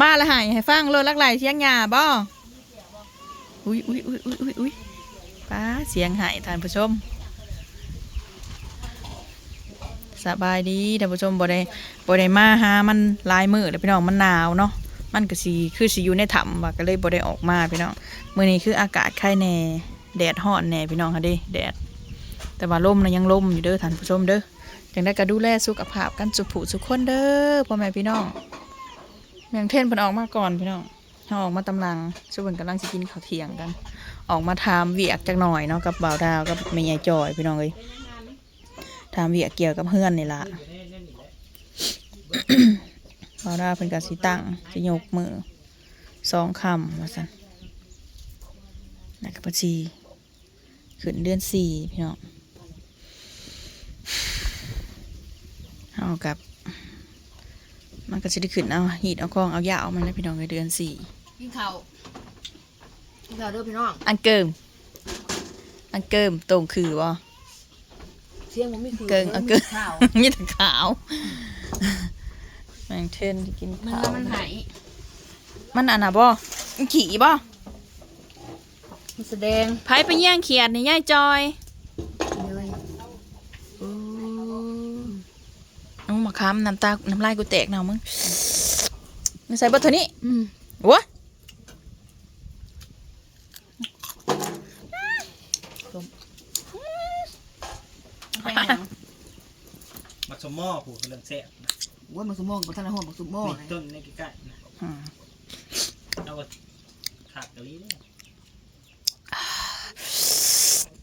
มาละหายให้ฟังโลดลักไหลเสียงหยาบ่อุ้ยอุ้ยอุ้ยอุ้ยอุ้ยอุ้ยป้าเสียงหายท่านผู้ชมสบายดีท่านผู้ชมบ่ได้บ่ได้มาหามันลายมือแล้วพี่น้องมันหนาวเนาะมันก็สิคือสิอยู่ในถ้ำว่าก็เลยบ่ได้ออกมาพี่น้องมื้อนี้คืออากาศไข้แน่แดดร้อนแน่พี่น้องค่ะเด้แดด แต่ว่าลมนะยังลมอยู่เด้อท่านผู้ชมเด้อจังได้ก็ดูแลสุขภาพกันสุขผู้สุขคนเด้อพ่อแม่พี่น้อง แมงเท่นเพิ่นออกมาก่อนพี่น้องเขาออกมาตำลังช่วเพิ่นกำลังสิกินข้าวเที่ยงกัน ออกมาทำเวียกจักหน่อยเนาะกับบ่าวดาวกับแม่ยายจอยพี่น้องเอ้ยทำเวียกเกี่ยวกับเพื่อนนี่ละบ่าวดาวเพิ่นก็สิตั้งสิยกมือสองคำว่าซั่นแล้วก็บัญชีขึ้นเดือนสี่พี่น้องเอากับ มันก็จะได้ขึ้นเอาหีดเอากองเอายาเอามันนะพี่น้องในเดือนสี่กินข้าวกินข้าวเด้อพี่น้อง อันเกิมอันเกิมตรงคือวะเสียงผมไม่คือเกิงเอาเกิงข้าวมีแต่ขาวแมงเทนที่กินเนื้ข้าอวมันหายมันอันน่ะบ่มันขี่บ่มันแสดงไผไปแย่งเขียดในย่ายจอยเลย น้องมา ค้ำน้ำตา น้ำลายกูแตกเนามึงมันใส่เบอร์เท่านี้อืมวะไปหยังมักสมหม้อผูกเรื่องแซ่บนะโอ้ยมันสมองกับท่านละหัวบักสุโม่มีต้นในใกล้ๆนะอืมเอาก็ขาดกะลีเนี่ย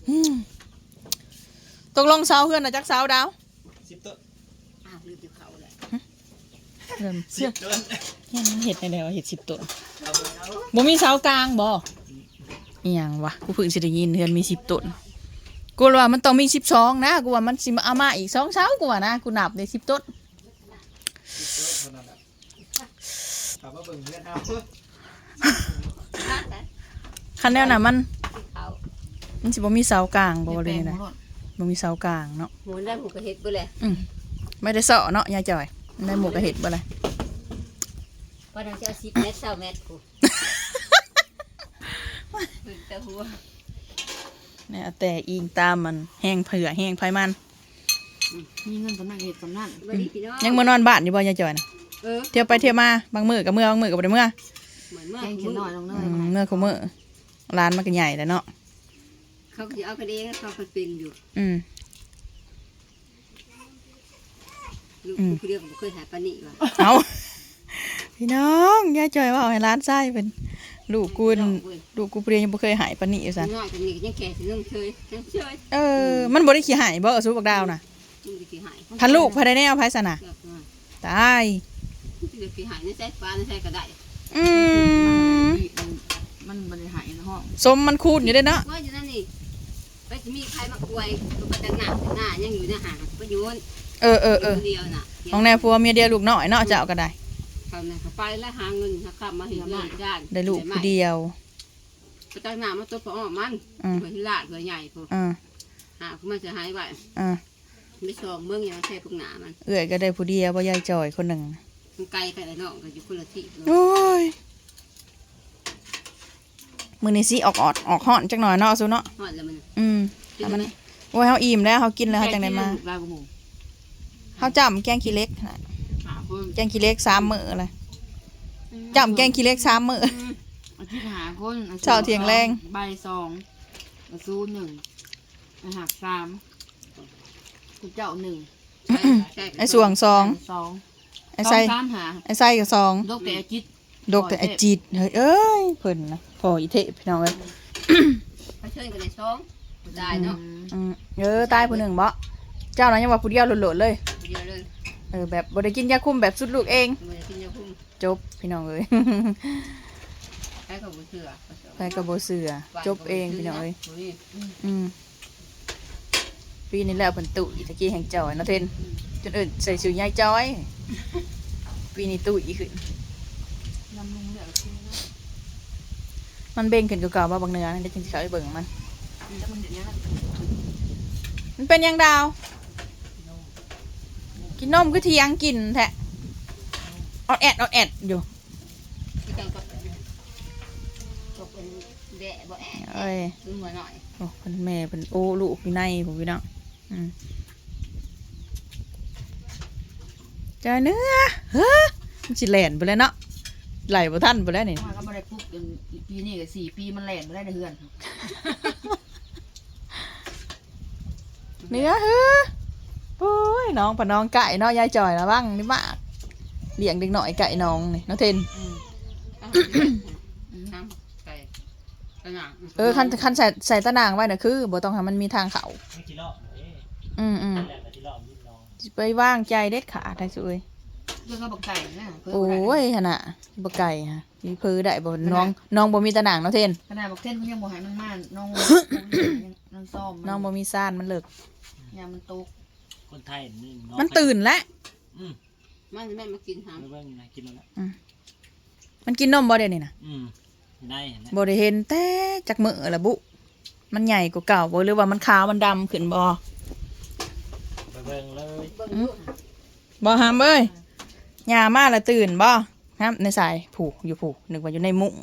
อืมตกลงเสาเพื่อนนะจักเสาดาว สิบต้น อ้าวลืมติดเขาแหละ เริ่มสิเชื่บต้นเห็นเห็ดในแนวเห็ดสิบตัวเอาไปเอาบ่มีเสากลางบ่อีหยังวะกูเพิ่งสิได้ยินเฮือนมีสิบต้นกูว่ามันต้องมีสิบสองนะกูว่ามันสิมาเอามาอีกสองเสากูว่านะกูนับได้สิบต้นเท่านั้นแหละถามว่าเบิ่งเพื่อนเอาคันแนวน่ะมันเขามันสิบ่มีเสากลางบ่เลยนะบ่มีเสากลางเนาะหมูได้หมูกระเฮ็ดบ่เลยอืมไม่ได้เสาะเนาะยายจ่อย ได้หมูกระเห็ดบ่เลยว่าทางจะเอาสิบเมตรเศร้าเมตรกูถึงแต่หัวเนี่ยเอาแต่อิงตามมันแห้งเผื่อแห้งไผมันมีเงินสำนักเฮ็ดสำนักบ่ดีพี่น้องยังมานอนบ้านอยู่บ่ยายจ่อยนะเออเที่ยวไปเที่ยวมาบางมื้อก็เมื่อบางมื้อก็บ่ได้เมื่อเหมือนเมื่อมือน้อยลงเนอืมเมื่อเขาเมื่อร้านมันก็ใหญ่แล้วเนาะเขาจะเอากระเด้งเขาเป็นปิงอยู่ อืม ลูกอืมผู้เดียวก็บ่เคยหาปานนี้ว่ะเอาพี่น้องยายจ่อยว่าเอาให้ร้านไส้เป็นลูกกูนลูกกูเปรียยังบ่เคยหายปานนี้อยู่ซั่นน้อยกันนี่ก็ยังแก่ถึงเรื่องเชยยังเชยเออ มันบ่ได้ขี้หายบ่เอาสู้บักดาวน่ะมึงจะขี้หายพันลูกภายในแนวไผซะน่ะเลือกมาตายมึงจะขี้หายในใส่ฟ้าในใส่ก็ได้อืมมันบริหารในห้องสมมันคูณอยู่เด้เนาะว่าอยู่นั่นนี่ไปจะมีใครมากวยตัวประจันหน้าหน้ายังอยู่ในหางก็อยู่ เออเออเออเดียวน่ะของแน่ผัวเมียเดียวลูกน้อยเนาะเจ้าก็ได้เขาเนี่ยเขาไปแล้วหาเงินหาขับมาเห็นบ้านญาติได้ลูกผู้เดียวประจันหน้ามาตัวพอมันอืมเผื่อที่ลาดเผื่อใหญ่พออ่าหามันจะหายไปอ่าไม่ชอบเมืองยังใช่พวกหนามันเอื้อยก็ได้ผู้เดียวบ่ยายจ่อยคนหนึ่งมันไกลไปแล้วน้องก็อยู่คนละที่โอ้ยมื้อนี้สิออกออดออกฮ้อนจักหน่อยเนาะซุเนาะหอดแล้วมันอืมกินเอามันไหมโอ้ยเฮาอิ่มแล้วเฮากินแล้วเฮาจังได๋มา ลายกระหมูเฮาจำแกงขี้เหล็กน่ะหาคนแกงขี้เหล็กสามมื้อเลยจำแกงขี้เหล็กสามมื้ออาทิตย์หาคนเช้าเที่ยงแรงใบายสองอาซูหนึ่งอาหักสามคุณเจ้าหนึ่งไอ้สวงสองสองไอ้ไส้สองสามหาไอ้ไส้ก็สองดกแต่อาจิตดกแต่ไอ้จีดเฮ้ยเอ้ยเพิ่นนะพออีเทะพี่น้องเอ้ยไปเชิญกันในช่องได้เนาะอืมเออตายผู้หนึ่งบ่เจ้านั้นยังว่าผู้เดียวโหลดๆเลย เยอะเลยเออแบบบ่ได้กินยาคุมแบบสุดลูกเองมันจะกินยาพุ่มจบพี่น้องเอ้ย ให้เขาบุเชื่อไปกับบ่เสือจบเองพี่น้องเอ้ยอืมปีนี้แล้วเพิ่นตุยตะกี้แห่งจอยเนาะเทนจนเอิ้นใส่ชื่อยายจอย ปีนี้ตุยขึ้นลำลุงเหลือกินนะมันเบ่งขึ้นกว่าเก่าบ่บางเนื้อนี่ได้จังสิเข้าไปเบิ่งมัน แล้วมันเดี๋ยวนี้มันเป็นยังดาว กินนมคือเที่ยงกินแท้ออดแอดออดแอดอยู่แดะบ่แอะเอ้ยคือหัวหน่อยโอ้เพิ่นแม่เพิ่นโอ้ลูกอยู่ในผมพี่น้องอืมใจเนื้อเฮ้อมันสิแล่นไปแล้วเนาะไหลบ่ทันไปแล้วนี่มาก็ไม่ได้ปุ๊บจนปีนี้ก็สี่ปีมันแหลนไม่ได้ในเฮือนเนื้อเฮ้อโอ้ ยน้องปะน้องไก่เนาะยายจ่อยละบ้างนี่มากเลี้ยงเด็กหน่อยไก่น้องนี่น้องเทนอืมน้ำไก่กระหน่ำเออคันคันใส่ใส่ตะนางไว้น่ะคือบ่ต้องให้มันมีทางเขาไม่กี่รอบเอ๊ะอืมอืมแหละกี่รอบยิ่งน้องสิไปว่างใจเด็ดขาดได้สุเอ้ยเรื่องก็บอกไก่นะเพิ่นโอ้บ่ได้ยหั่นน่ะบ่ไก่ฮะมีเพือได้บ่น้องน้องบ่มีตะนางเนาะเทนขนาดบอกเท่นเขายังบอกให้มันมาน้องน้องซ่อมน้องบ่มีซ่านมันเลิกยามมันตก คนไทยนี่องมันตื่นแล้วอืมมันแม่มากินหามไม่เบิ่งนะกินแล้วนะมันกินนมบ่เดี๋ยวนี้น่ะอืมได้เห็นไหมบ่ได้เห็นแต่จักมื้อละบุ มันใหญ่กว่าเก่าบ่หรือว่ามันขาวมันดำขึ้นบ่ไปเบิ่งเลยเบิ่งลูกบ่หามเอ้ยยามาแล้วตื่นบ่ครับในสายผูกอยู่ผูกนึกว่าอยู่ในมุ้ง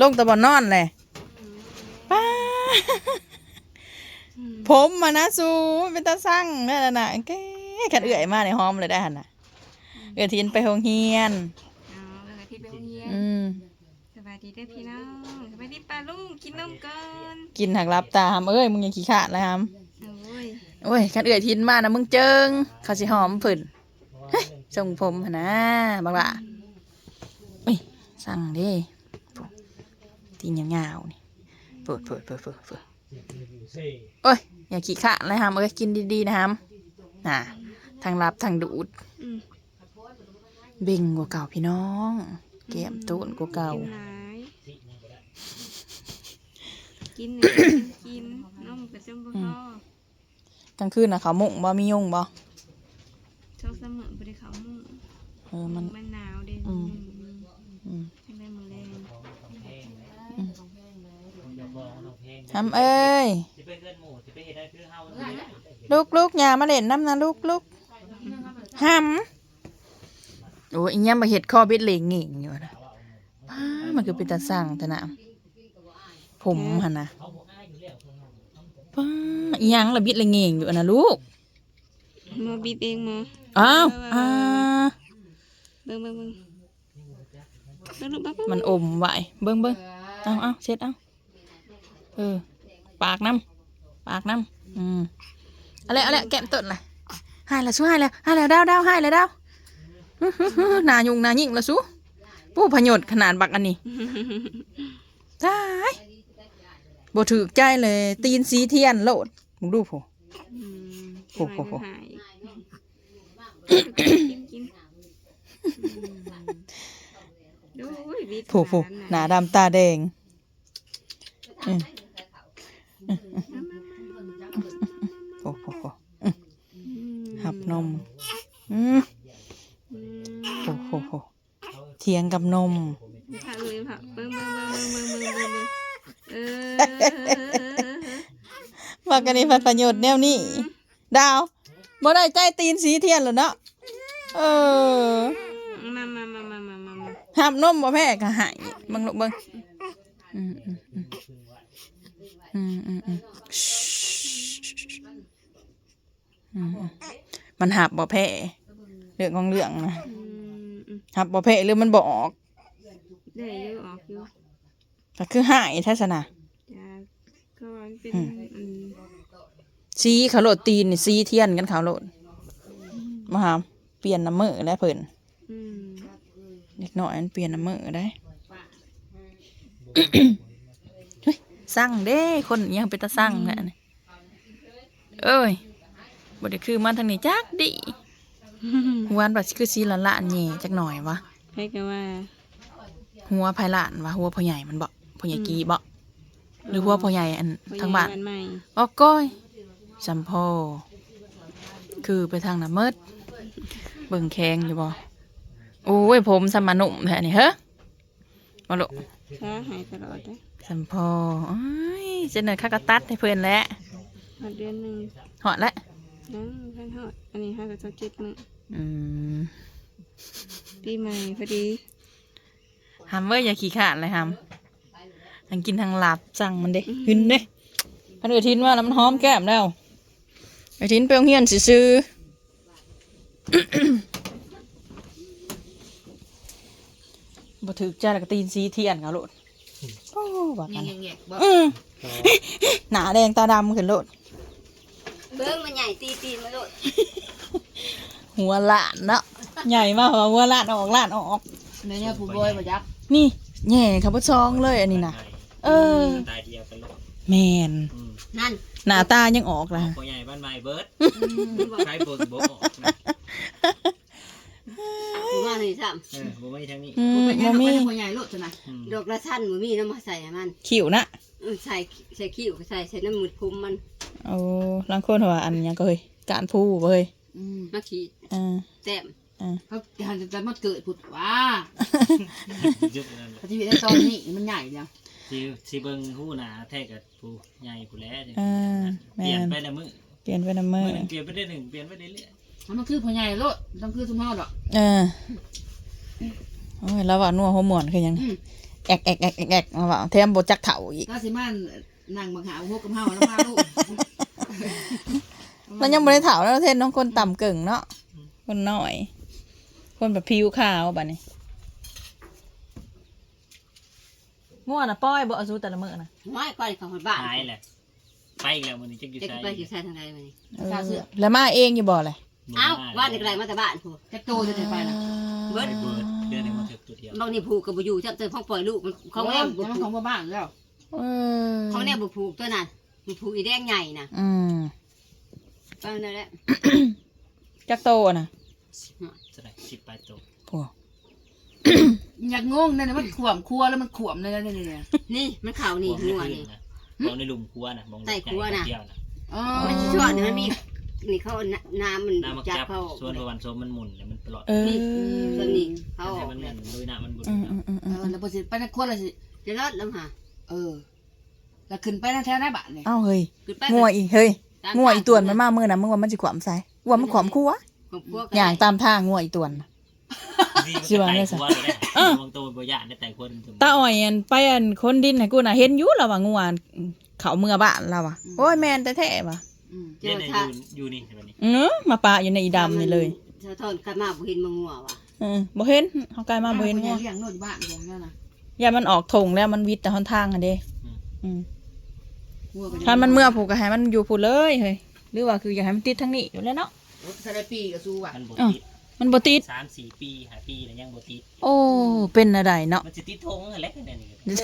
ลงแตะบ่นอนแหละป้า ผมมานะสูเป็นตาสั่งนั่นน่ะนะแกขันเอื่อยมาในห้อมเลยได้หันน่ะเอื่อยทินไปโรงเรียนอ๋อแล้วก็ที่ไปโรงเรียนอืมสบายดีเด้อพี่น้องสบายดีป้าลุงกินนมก่อนกินหักรับตาหามเอ้ยมึงอยังขี้ขาดเลยหามโอ้ยโอ้ยขันเอื่อยทินมานะมึงเจิงเขาสิหอมผื่นทรงผมหั่นนะบักละเอ้ยสั่งเดิตีนยาวๆนี่เปิดเปิดเปิดเปิดเปิด โอ้ย อย่าขี้ขาดเลยหามเอ้ยกินดีๆนะหามน่ะทางรับทางดูดอืมเบ่งกว่าเก่าพี่น้องแก้มตูนกว่าเก่า กินหลายกินหนึ่งกินนมกระจมบ่พอกลางคืนนะเขามุงบ่มียุงบ่โชคเสมอบ่ได้เขามุ่งเออมันมันหนาว คือเฮาลูกลูกอย่ามาเล่นน้ำนะลูกลูกห้ำโอ้ยอีเงี้ยมาเห็ดคอบิดเหลงเง่งอยู่นะป้ามันคือเป็นตาสั่งแต่นะผมหันนะป้าอีหยังละบิดเหลงเง่งอยู่นะลูกหมอบีบเองหมออ้าวอ่าเบิ่งเบิ่งเบิ่งเบิ่งลูกบ้ามันอมไหวเบิ้งเบิ้งเอาเอาเช็ดเอา เออ ปากน้ำปากน้ำอืมอะไรอะไรแก้มต้นเลยหายแล้วสู้หายแล้วหายแล้วดาวดาวหายแล้วดาวอื้อหือหือหนายุงหนายิ่งละสู้ผู้พยศขนาดบักอันนี้ตายบ่ถือใจเลย ตีนสีเทียนโลดมึงดูผู้อืมโอ้โหหายกินกินดูอุ้ยบีบผู้ผู้ขหนาดำตาแดง อืม โอ้โหหับนมโอ้โหเถียงกับนมผัว่ากันนี่พันประโยชน์แนวนี้ ดาวบ่ได้ใจตีนสีเทียนหรอเนาะเออหับนมบ่แพ้ก็หายบิ้งลูกบังอืม อืมอืมอืมอืมอืมอืมมันหับบ่แพ้เรื่องของเรื่องนะอืมอืมหับบ่แพ้หรือมันบ่ออกได้อยู่ออกอยู่ก็คือหายแท้ซะนะจ้าก็ว่ามันเป็นอืมอืมสีเขาโลดตีนนี่สีเทียนกันเขาโลดมาหาเปลี่ยนน้ำมือแล้วเพิ่นอืมเด็กน้อยมันเปลี่ยนน้ำมือได้เฮ้ย สั่งเด้คนอิหยังเป็นตาสั่งแหละนี่เอ้ยบ่ได้คือมาทางนี้จักดิหัวอันบัดคือสีละละแหน่จักหน่อยวะใครก็ว่า หัวภายหลานวะหัวพ่อใหญ่มันบ่พ่อใหญ่กีบ่หรือหัวพ่อใหญ่อันทางบ้านผู้ใหญ่ใหม่ออกก้อยสัมพอคือไปทางน้ำมืดเบิ่งแข้งอยู่บ่โอ้ยผมสมานุ่มแท้นี่เฮ้อมาลุค้าหายตลอดเลย สัมพอเอ้ยเจะเนินข้าก็ตัดให้เพื่อนแล้วหอดเดือนหนึ่งหอดแล้ว นั่งท่านหอดอันนี้ห้ากับเจ้าเจ็ดมื้ออืมปีใหม่พอดีหำเว้ยอย่าขี้ขลาดเลยหำทั้งกินทั้งหลับสั่งมันเด้หึนเด้พันเอือทินว่าแล้วมันหอมแก้มแล้วเอือทินไปโรงเรียนซื้อๆ บ่ถึกใจแล้วก็ตีนสีเทียนเขาโลดโอ้ ว่ากันแงะๆบ่อืมหนาแดงตาดำขึ้นโลดเบิ้งมันใหญ่ตีตีนมาโลดหัวหลานเนาะใหญ่มากหัวหลานออกหลานออกในเนี่ยผู้บอยบ่ยักนี่แง่เขาบ่ซองเลยอันนี้นะเออ ตายเดียวกันโลกแมนอืมนั่นหน้าตายังออกล่ะ พ่อใหญ่บ้านใหม่เบิร์ดมันบอกใช้โบกโบออกนะ กูว่านี่ซ้เออบ่มีทางนี้อืมเป็นยับ่งมีเป็นคนใหญ่โลดจังได๋อืมำดอกละสั้นบ่มีน้ำมาใส่ให้มันขิวนะเออใส่ใส่ขี้ใส่ใส่น้ำมือคุมมันโอ้ลังคนว่าอันหยังก็เฮ้ยการพูบ่เฮ้ยอืมมาขีดอ่าแต้มอ่าเขาหันจะมาเกิดพุดว่ายุบนั่นแหละชีวิตในตอนนี้มันใหญ่จังสิสิเบิ่งหู้หนาแท้กับผู้ใหญ่ผู้แล้วจังอ่าเปลี่ยนแม่นไปละมื้อเปลี่ยนไปนำมืมื้ออหนึงเปลี่ยนไปได้หนึ่งเปลี่ยนไปได้เรื่อยมันคือพ่อใหญ่โลดต้องคือซุมเฮาดอก เออ โอ้ยแล้วว่านัวหัวหมอนคือหยังอืมแอกแอกแอกแอกแอกมาว่าแถมบ่จักเฒ่าอีกก็สิมานั่งบังหาพวกกับเฮาแล้วพาลูกมันยังบ่ได้เฒ่าแล้วเทศน้องคนต่ำเก่งเนาะคนน้อย คนแบบผิวขาวบัดนี้ง่วงน่ะป้อยบ่เอาสู้แต่ละมื้อน่ะห้อยก่อนเขาหดบ้านหายแหละไปอีกแล้วมื้อนี้จักอยู่จะไสไปอยู่ใส่ทางใดมานี่เออแล้วมาเองอยู่บ่เลยเอ้าบ้านเด็กไรมาแต่บ้านผูจะโตจะได้ไปนะ เบิดไปเบิดเดือนหนึงมาถึกตัวเดียวบางนี่ผูกกับบุอยู่จับเจอของปล่อยลูกมันเขาแนบบุมันผูของกบ้านแล้วเออเขาแนบบุผูกตัวนั้นบุผูกอีแดงใหญ่น่ะอืมก็นั่นแหละจักโตน่ะจะได้สิบปลายตัวพวกอยากงงนั่นมันขวมครัวแล้วมันขวมเลยนะนี่นี่นี่มันเข่านี่มองหัวในนี่นะมองในหลุมครัวนะมองใต้ครัวน่ะ เดียวนะ อ๋อ มันชิชอนนี่มันมี นี่เขาน้ำมันน้ำมันจับจับเขาส่วนประวันโซมมันหมุนแล้วมันปลอดเออตัวนี้เขาให้ออกมันเลแม่ยนด้วยน้ำมันบุญอืมอืมอืมเออืมอแล้วพอสิไปในครัวแล้วสิจะรอดแล้วค่ะเออ แล้วขึ้นไปนั่นแถวหน้าบ้านนี่เอ้าเฮ้ยขึ้นไปงัวอีกเฮ้ยงัวอีตวนมันมามื้อน่ะมึงว่ามันสิขวามใส่ว่ามันขวามคั่วของพวกอย่างตามทางงัวอีตวนน่ะสิว่าไงไงซะครัวเลยนะมองตัวบ่ยานได้แต่คนตาอ้อยอันไปอันคนดินให้กูน่ะเห็นอยู่แล้วว่างัวเขาเมื่อบ้านเราอะโอ้ยแม่นแท้ๆว่ะ อืมเจเล่อนในท่าอยู่อยู่นี่ใช่ไหมนี่เออมาปะอยู่ในอีดำนี่เลยสะท้อนกลับมาบุหินมังัวว่ะเออบ่เห็นเฮากลายมาบ่เห็นงัวเลี้ยงโน่นบ้านอย่างนั้นนะอย่ามันออกถงแล้วมันวิดแต่หนทางอะเด้อืมวัวก็ถ้ามันเมื่อผูกก็ให้มันอยู่ผูเลยเฮ้ยหรือว่าคืออยากให้มันติดทั้งนี้อยู่แล้วเนาะ สารปีก็สู้ว่ะมันบ่อ้าวติดมันบ่ติด สามสี่ปีห้าปีแล้วยังบ่ติดโอ้ เป็นอะไรเนาะ มันจะติดทงอะไรกันเนี่ยนี่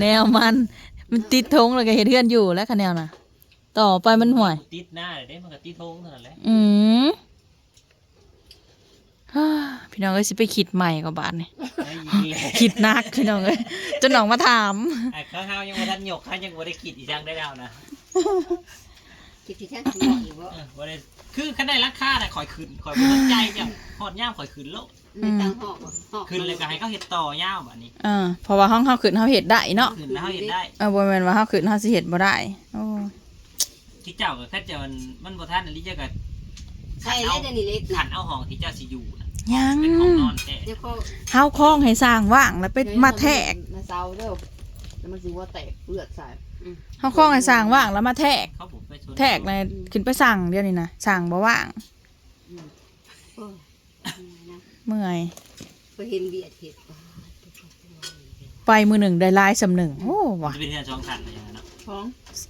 แนวมัน มันติดธงแล้วก็เฮ็ดเฮือนอยู่แล้วคะแนวน่ะ ต่อไปมันห่วย ติดหน้าเลยเด้มันก็ติดทงเท่านั้นแหละอืมฮ่าพี่น้องเอ้ยสิไปคิดใหม่กับบาทนี่ไอ้อีแหละคิดหนักพี่น้องเอ้ยจนน้องมาถาม ไอ้ข้าวเฮายังบ่ทันหยกข้ายังบ่ได้คิดอีจังได้แล้วนะคิดที่แท้สมองอยู่ว่าเออบ่ได้คือคันได้ราคาน่ะข่อยขึ้นข่อยบ่สนใจจ้ะฮอดย่ามข่อยขึ้นโลดในตังหอกหอกขึ้นเลยก็ให้เขาเฮ็ดต่อยาวบัดนี้อ่าเพราะว่าห้องเฮาขึ้นเฮาเฮ็ดได้เนาะขึ้นแล้วเขาเฮ็ดได้ เออบ่แม่นว่าเฮาขึ้นเฮาสิเฮ็ดบ่ได้โอ้ ที่เจ้าก็แค่เจ้ามันมันบ่ทันอันนี้เจ้าก็ใช่เล่นนี่เล็กขันะนเอาห้องที่เจ้าสิอยู่น่ะยังเป็นห้องนอนแท้เดี๋ยวเขาเฮาคล้องให้สร้างว่างแล้วไปมาแทกมาเซาเด้อแล้วมันสิว่าแตกเลือดใส่เฮาคล้องให้สร้างว่างแล้วมาแทก เขาผมไปชวนแทกเลยขึ้นไปสั่งเดี๋ยวนี้นะสั่งบ่ว่างโอ้นะเมื่อย ไปเห็นเบียดเห็ดไปมือหนึ่งได้ลายสำหนึ่งโอ้มันว่ะจะเป็นเรือนช่องสั่นอะไรอย่างนั้นเนาะท้อง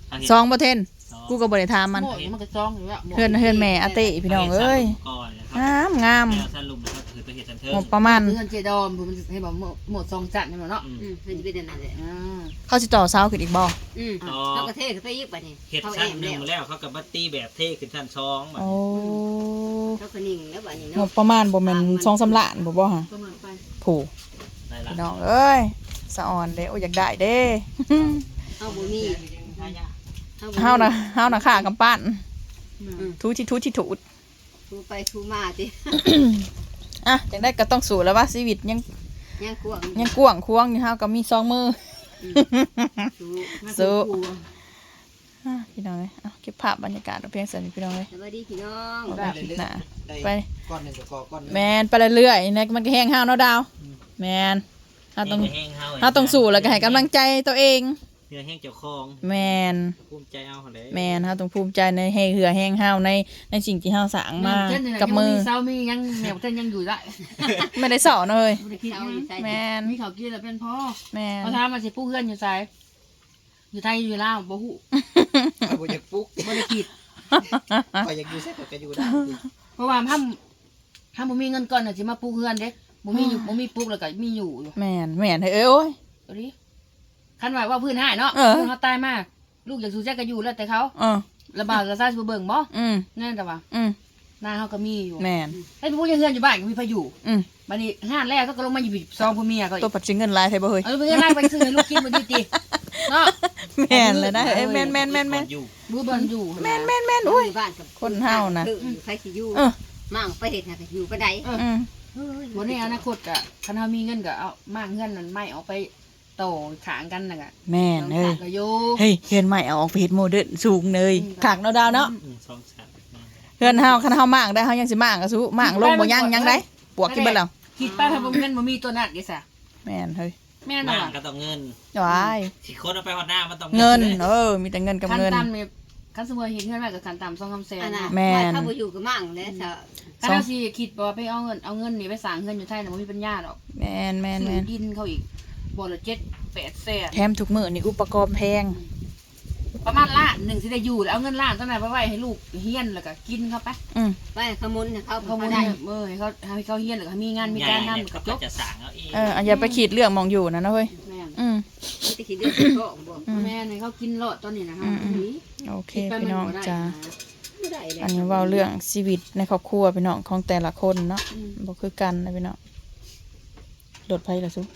เขาเฮ็ดซองบ่เทนซอง กูก็บ่ได้ถามมันหมดมันก็จ้องอยู่แล้วเฮือนเฮือนแม่อาเต้พี่น้องเอ้ยก่อนแล้วครับงามงามแล้วสรุปแล้วก็คือตัวเฮ็ดซันเทิง งบประมาณ เฮือนเจดอมมันให้บอกหมดซองจัดนี่มันเนาะอืม อืมมันจะเป็นอันนั้นแหละอ่า เขาสิต่อเสาขึ้นอีกบ่อืมเขาก็เทขึ้นไปยิกไปนี่เฮ็ดเขาแอชั้นมหนึ่แล้วงแล้วเขากับบัตตี้แบบเท่ขึ้นชั้นสองบัดโอ้เขาก็นิ่งแล้วแบบนี้งเนาะบประมาณบ่แม่นสองสามล้านบ่บ่ฮะประมาณไปผู้ได้ละพี่น้องเอ้ยสะอ่อนเด้โอ้อยากได้เด้เขาบุมี เฮานะเฮานะค่ากำปั้นอืมทูที่ทูที่ถูดทูไปทูมาติอะจังได้ก็ต้องสู้แล้วว่าชีวิตยังยังกวางยังกว้างควางอยู่เฮาก็มีสองมือทูสู้อะพี่น้องเลยเอาเก็บภาพบรรยากาศเอาเพียงสันนี้พี่น้องเลยสวัสดีพี่น้องเอาไปคลิปหน้าได้ไปก้อนหนึ่งกับกอก้อนหนึ่งแมนไปเรื่อยๆนะมันก็แห้งห้าวเนาะดาว แมนเฮาต้องแห้งเฮาเฮาต้องสู้แล้วก็ให้กำลังใจตัวเอง เนื้อแห้งเจ้าของแมนภูมิใจเอาหั่นแหละแมนเฮาต้องภูมิใจในให้เหือแห้งเฮาในในสิ่งที่เฮาสร้างมาเช่นนี่นะกับมือเศร้ามียังแมวเต้นยังอยู่ได้ไม่ได้สอนเลยบ่ได้คิดเอาหยังใส่แมนมีเขาวกินแล้วเป็นพ่อแมนเขาถามมาสิผู้เพื่อนอยู่ไสอยู่ไทยอยู่ลาวบ่ฮู้เอาบ่อยากปลุ๊กบ่ได้คิดข่อยอยากอยู่ใส่ข่อยก็อยู่ได้เพราะว่าถ้าถ้าบ่มีเงินก่อนน่ะสิมาปลูกเฮือนเด้บ่มีอยู่บ่มีปลูกแล้วก็มีอยู่อยู่แมนแมนเฮ้ยเอ้ยโอ้ยตัวนี้ คันว่าว่าพื้นหายเนาะเออพื้นเขาตายมาลูกอยากสู่แจก็อยู่แล้วแต่เขาเออ ระบาดกระซ่าสิบ่เบิ่งบ่อืมนั่นแต่ว่าอืมหน้าเขาก็มีอยู่แมนให้ผู้ยังเฮือนอยู่บ้านก็มีพายุอืมบัดนี้ห้านแรกเขาก็ลงมาอยู่ซองพ่อเมียก็อีตัวกปัดชิงเงินลายไทยบ่เฮ้ย เออเพื่อนไล่ไปซื้อให้ลูกกินบ่ดีติเนาะแมนเลยนะเอ้ยแมนแมนแมนแมน อยู่ดูบอลอยู่แมนแมนแมนอุ้ย บ้านกับคนเฮานะคือใครสิอยู่เออมั่งไปเฮ็ดหาก็อยู่บ่ได้อืมวันนี้อนาคตก็คันเฮามีเงินก็เอามางเงินนั้นไม่เอาไป โตขางกันน่ะก็แมนเฮ้ย ก็อยู่เฮ้ยเฮือนใหม่เอาออกไปเฮ็ดโมเดิร์นสูงเลยขากเนาะดาวเนาะหนึ่งสองสามเฮือนเฮาคันเฮามั่างได้เฮายังสิมั่างก็สู้มั่างลงบ่ยังยังได้ปวกกินเบิดแล้วคิดไปถ้าบ่มีเงินบ่มีตัวนั้นดิซะแม่นเฮ้ยแม่นบ้าบ่นก็ต้องเงินว้ายสิคนเอาไปหอดหน้ามันต้องเงินลยเออ มีแต่เงินกับคันเงิน ต่ำเนี่ยคันสมมุติเห็นเงินไว้กับคันต่ำ2คำแสนอันน่ะแม่น ว่าถ้าบ่อยู่ก็มั่งแล้วจะคันเอาสิคิดบ่ว่าไปเอาเงินเอาเงินนี่ไปสร้างเงินอยู่ไทยน่ะบ่มีปัญญาดอกแม่นแม่นซื้แม่อนดินเขาอีก บ่ละ7 8แสนแถมทุกมื้อนี่อุปกรณ์แพง ประมาณล้านหนึงสิได้อยู่แล้วเอาเงินล้านตอนนั้นไปไว้ให้ลูกเฮียนแล้วก็กินเข้าไปอืม ไปขมุนน่ะเขาเขาเขาบ่ได้ได้เออให้เขาให้เขาเฮียนแล้วก็มีงานมีการใหญ่นำเนี่ยก็เขาจก็บจะสั่งเอาเองเอออันอย่าไปขีดเรื่องมองอยู่นะนะเฮ้ย แม่นอืมมีแต่คิดเรื่องท้องบ่อืมแม่ให้เขากินรอดตอนนี้นะครัอืบมอืม นี่โอเคคิดไปพี่มันน้องบ่ได้จ้าบ่ได้แล้วอันนี้เว้าเรื่องชีวิตในครอบครัวพี่น้องของแต่ละคนเนาะอืมบ่คือกันนะพี่น้องโดดไผล่ะซุอ